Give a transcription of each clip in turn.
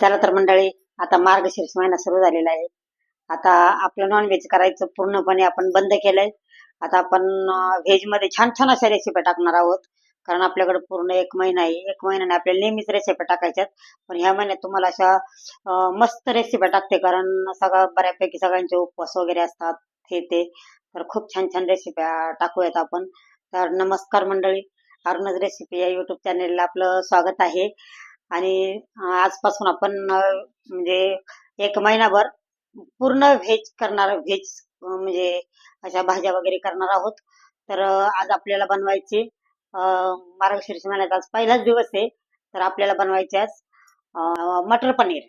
चला तर मंडळी आता मार्गशीर्ष महिना सुरू झालेला आहे. आता आपलं नॉनव्हेज करायचं पूर्णपणे आपण बंद केलंय. आता आपण व्हेजमध्ये छान छान अशा रेसिपी टाकणार आहोत. कारण आपल्याकडे पूर्ण एक महिना आहे. एक महिन्याने आपल्याला नेहमीच रेसिपी टाकायच्यात. पण ह्या महिन्यात तुम्हाला अशा मस्त रेसिपी टाकते. कारण सगळं बऱ्यापैकी सगळ्यांचे उपवास वगैरे असतात. हे ते. तर खूप छान छान रेसिपी टाकूयात आपण. तर नमस्कार मंडळी. अरुणच रेसिपी या युट्यूब चॅनेलला आपलं स्वागत आहे. आणि आजपासून आपण म्हणजे एक महिनाभर पूर्ण व्हेज करणार व्हेज म्हणजे अशा भाज्या वगैरे करणार आहोत. तर आज आपल्याला बनवायचे अं, मार्गशीर्ष महिन्यात आज पहिलाच दिवस आहे. तर आपल्याला बनवायचे आज मटर पनीर.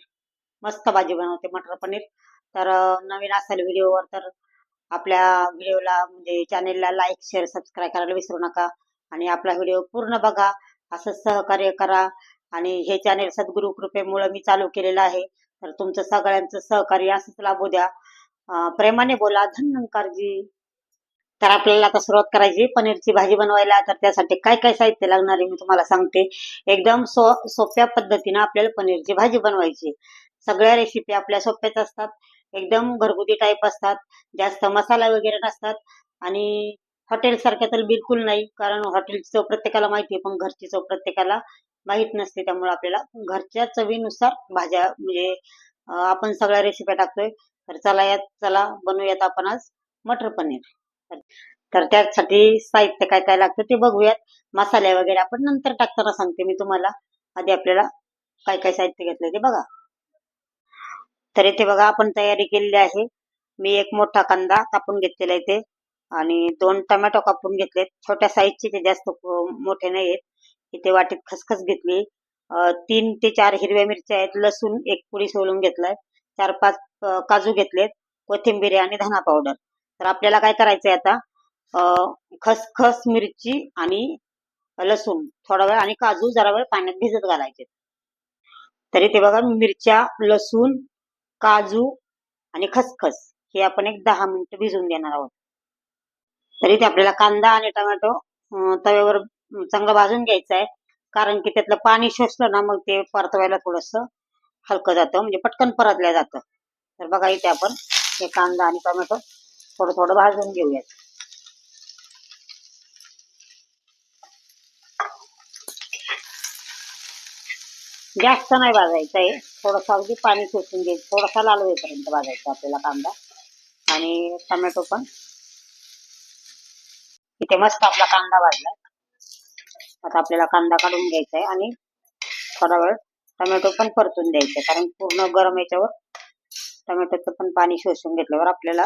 मस्त भाजी बनवते मटर पनीर. तर नवीन असेल व्हिडिओवर तर आपल्या व्हिडिओला म्हणजे चॅनेलला लाईक शेअर सबस्क्राईब करायला विसरू नका. आणि आपला व्हिडिओ पूर्ण बघा. असं सहकार्य करा. आणि हे चॅनेल सद्गुरु कृपेमुळे मी चालू केलेलं आहे. तर तुमचं सगळ्यांचं सहकार्य असंच लाभू द्या. प्रेमाने बोला. धन्यंकारजी तर आपल्याला आता सुरुवात करायची पनीरची भाजी बनवायला. तर त्यासाठी काय काय साहित्य लागणार आहे मी तुम्हाला सांगते. एकदम सो सोप्या पद्धतीनं आपल्याला पनीरची भाजी बनवायची सगळ्या रेसिपी आपल्या सोप्याच असतात. एकदम घरगुती टाईप असतात. जास्त मसाला वगैरे नसतात. आणि हॉटेल सारख्या तर बिलकुल नाही कारण हॉटेलची चव प्रत्येकाला माहिती आहे पण घरची चव प्रत्येकाला माहीत नसते त्यामुळे आपल्याला घरच्या चवीनुसार भाज्या म्हणजे आपण सगळ्या रेसिपी टाकतोय तर चला यात चला बनवूयात आपण आज मटर पनीर. तर- त्यासाठी साहित्य काय काय लागतं ते बघूयात. मसाले वगैरे आपण नंतर टाकताना सांगते मी तुम्हाला. आधी आपल्याला काय काय साहित्य घेतलंय ते बघा. तर इथे बघा आपण तयारी केलेली आहे. मी एक मोठा कांदा कापून घेतलेला इथे. आणि दोन टमॅटो कापून घेतलेत छोट्या साईजचे ते जास्त मोठे नाही आहेत इथे वाटेत खसखस घेतली. तीन ते चार हिरव्या मिरच्या आहेत. लसूण एक पुडी सोलून घेतलाय. चार पाच काजू घेतलेत. कोथिंबीर आणि धना पावडर तर आपल्याला काय करायचंय आता? खसखस मिरची आणि लसूण. थोडा वेळ आणि काजू जरा वेळ पाण्यात भिजत घालायचे. तरी ते बघा मिरच्या लसूण काजू आणि खसखस हे आपण एक दहा मिनिटं भिजून देणार आहोत. तरी ते आपल्याला कांदा आणि टोमॅटो तव्यावर चांगलं भाजून घ्यायचं आहे कारण की त्यातलं पाणी शोषलं ना मग ते परतवायला थोडस हलकं जातं. म्हणजे पटकन परतल्या जातं. तर बघा इथे आपण हे कांदा आणि टोमॅटो थोडं थोडं भाजून घेऊयात. जास्त नाही भाजायचं आहे थोडंसं अगदी पाणी शोषून घ्यायचं थोडासा लाल होईपर्यंत भाजायचा आपल्याला कांदा. आणि टोमॅटो पण इथे मस्त आपला कांदा भाजलाय आता आपल्याला कांदा काढून घ्यायचा आहे आणि थोडा वेळ टोमॅटो पण परतून द्यायचे. कारण पूर्ण गरम याच्यावर टोमॅटोचं पण पाणी शोषून घेतल्यावर आपल्याला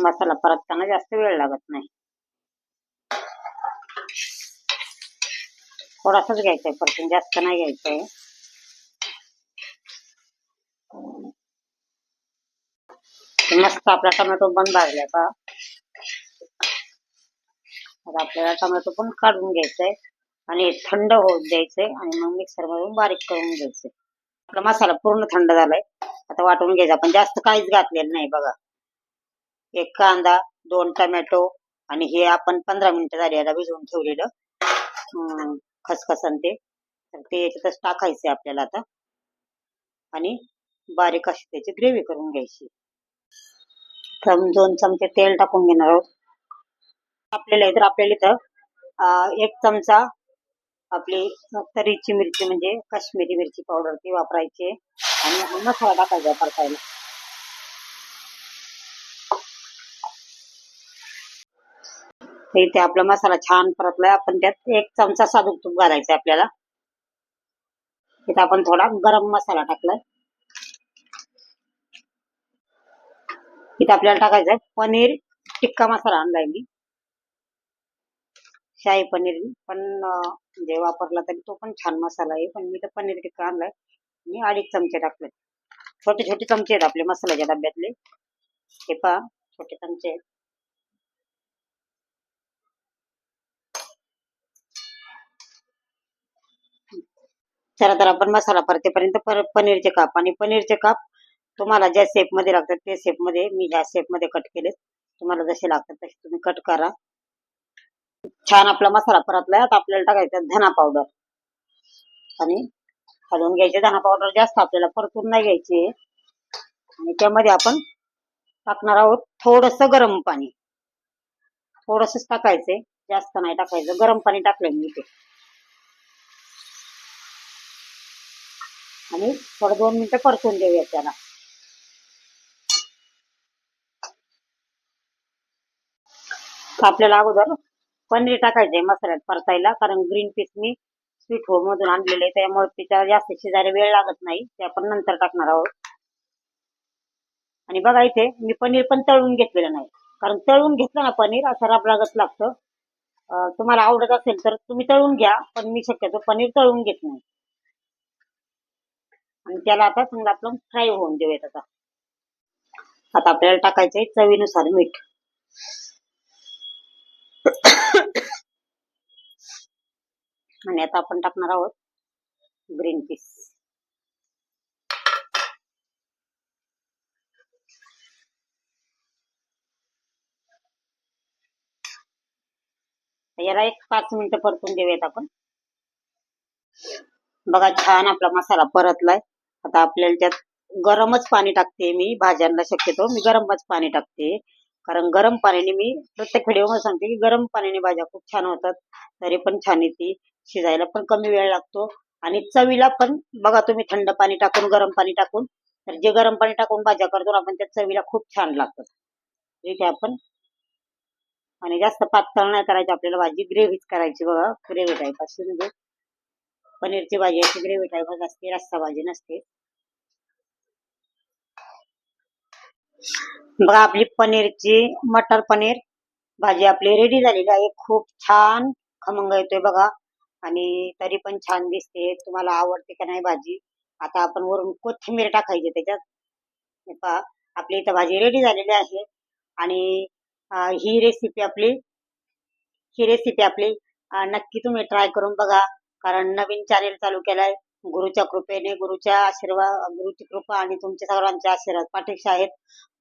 मसाला परतताना जास्त वेळ लागत नाही. थोडासाच घ्यायचा आहे परतून जास्त नाही घ्यायचं आहे. मस्त आपला टोमॅटो पण भाजला का आता आपल्याला टोमॅटो पण काढून घ्यायचंय आणि थंड होऊ द्यायचंय आणि मग मिक्सर मधून बारीक करून घ्यायचंय. आपला मसाला पूर्ण थंड झालाय. आता वाटून घ्यायचा. पण जास्त काहीच घातलेलं नाही बघा. एक कांदा दोन टोमॅटो आणि हे आपण पंधरा मिनिटं झाली याला भिजवून ठेवलेलं. खसखस आणि ते. तर ते याच्यातच टाकायचंय आपल्याला आता. आणि बारीक अशी त्याची ग्रेव्ही करून घ्यायची. दोन चमचे तेल टाकून घेणार आहोत. आपल्याला तर आपल्याला इथं एक चमचा आपली तरीची मिरची म्हणजे काश्मीरी मिरची पावडर ती वापरायची आणि मसाला टाकायचा परतायला. तर इथे आपला मसाला छान परतलाय. आपण त्यात एक चमचा साधू तूप घालायचं आपल्याला. इथे आपण थोडा गरम मसाला टाकलाय. इथे आपल्याला टाकायचा पनीर टिक्का मसाला आणलाय मी. शाही पनीर. पण जे म्हणजे वापरला तरी तो पण छान मसाला आहे. पण मी तर पनीर टिक्का आणलाय. मी अडीच चमचे टाकले छोटे छोटे चमचे आहेत आपले मसाल्याच्या डब्यातले. हे पहा छोटे चमचे आहेत. चला तर आपण मसाला परतेपर्यंत पर पनीरचे काप. आणि पनीरचे काप तुम्हाला ज्या शेपमध्ये लागतात त्या शेपमध्ये मी ह्या शेपमध्ये कट केले तुम्हाला जसे लागतात तसे तुम्ही कट करा. छान आपला मसाला परतलाय. आता आपल्याला टाकायचा धना पावडर आणि हलवून घ्यायचे. धना पावडर जास्त आपल्याला परतून नाही घ्यायची. आणि त्यामध्ये आपण टाकणार आहोत थोडस गरम पाणी. थोडस टाकायचंय. जास्त नाही टाकायचं. गरम पाणी टाकलंय मी इथे. आणि थोडं दोन मिनिटं परतून देऊया त्याला. आपल्याला अगोदर पनीर टाकायचंय मसाल्यात परतायला कारण ग्रीन पीस मी स्वीट होम मधून आणलेले त्यामुळे तिच्या जास्त शिजायला वेळ लागत नाही. ते आपण नंतर टाकणार आहोत. आणि बघा इथे मी पनीर पण तळून घेतलेलं नाही. कारण तळून घेतलं ना पनीर असं रबरागत लागतं तुम्हाला आवडत असेल तर तुम्ही तळून घ्या पण मी शक्यतो पनीर तळून घेत नाही. आणि त्याला आता समजा आपण फ्राय होऊन देऊयात आता. आता आपल्याला टाकायचंय चवीनुसार मीठ. आणि आता आपण टाकणार आहोत ग्रीन पीस याला एक पाच मिनिट परतून देऊयात आपण. बघा छान आपला मसाला परतलाय. आता आपल्याला त्यात गरमच पाणी टाकते मी. भाज्यांना शक्यतो मी गरमच पाणी टाकते. कारण गरम पाण्याने मी प्रत्येक व्हिडिओमध्ये सांगते की गरम पाण्याने भाज्या खूप छान होतात. तरी पण छान येते शिजायला पण कमी वेळ लागतो. आणि चवीला पण बघा तुम्ही थंड पाणी टाकून गरम पाणी टाकून तर जे गरम पाणी टाकून भाज्या करतो ना आपण त्या चवीला खूप छान लागतात. ठीक आहे आपण. आणि जास्त पातळ नाही करायची आपल्याला भाजी ग्रेव्हीच करायची बघा. ग्रेव्ही टाईप असते म्हणजे. पनीरची भाजी अशी ग्रेव्ही टाईप असते रस्सा भाजी नसते. बघा आपली पनीरची मटर पनीर. भाजी आपली रेडी झालेली आहे खूप छान खमंग येतोय बघा. आणि तरी पण छान दिसते. तुम्हाला आवडते का नाही भाजी? आता आपण वरून कोथिंबीर टाकायची त्याच्यात. पहा आपली इथं भाजी रेडी झालेली आहे. आणि ही रेसिपी आपली ही रेसिपी आपली नक्की तुम्ही ट्राय करून बघा. कारण नवीन चॅनेल चालू केलाय. गुरुच्या कृपेने गुरुच्या आशीर्वाद गुरुची कृपा आणि तुमच्या सर्वांच्या आशीर्वाद पाठीशी आहेत.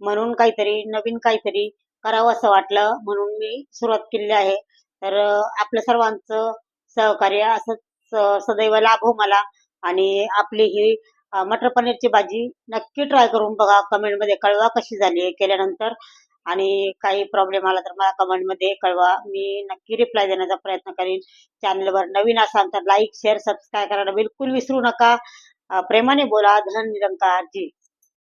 म्हणून काहीतरी नवीन काहीतरी करावं असं वाटलं. म्हणून मी सुरुवात केली आहे. तर आपलं आपल्या सर्वांचं सहकार्य असंच सदैव सदैव लाभो हो मला. आणि आपली ही मटर पनीरची भाजी नक्की ट्राय करून बघा. कमेंटमध्ये कळवा कशी झाली केल्यानंतर आणि काही प्रॉब्लेम आला तर मला कमेंटमध्ये कळवा. मी नक्की रिप्लाय देण्याचा प्रयत्न करीन. चॅनलवर नवीन असाल तर लाईक शेअर सबस्क्राईब करायला बिलकुल विसरू नका. प्रेमाने बोला. धन निरंकार. जी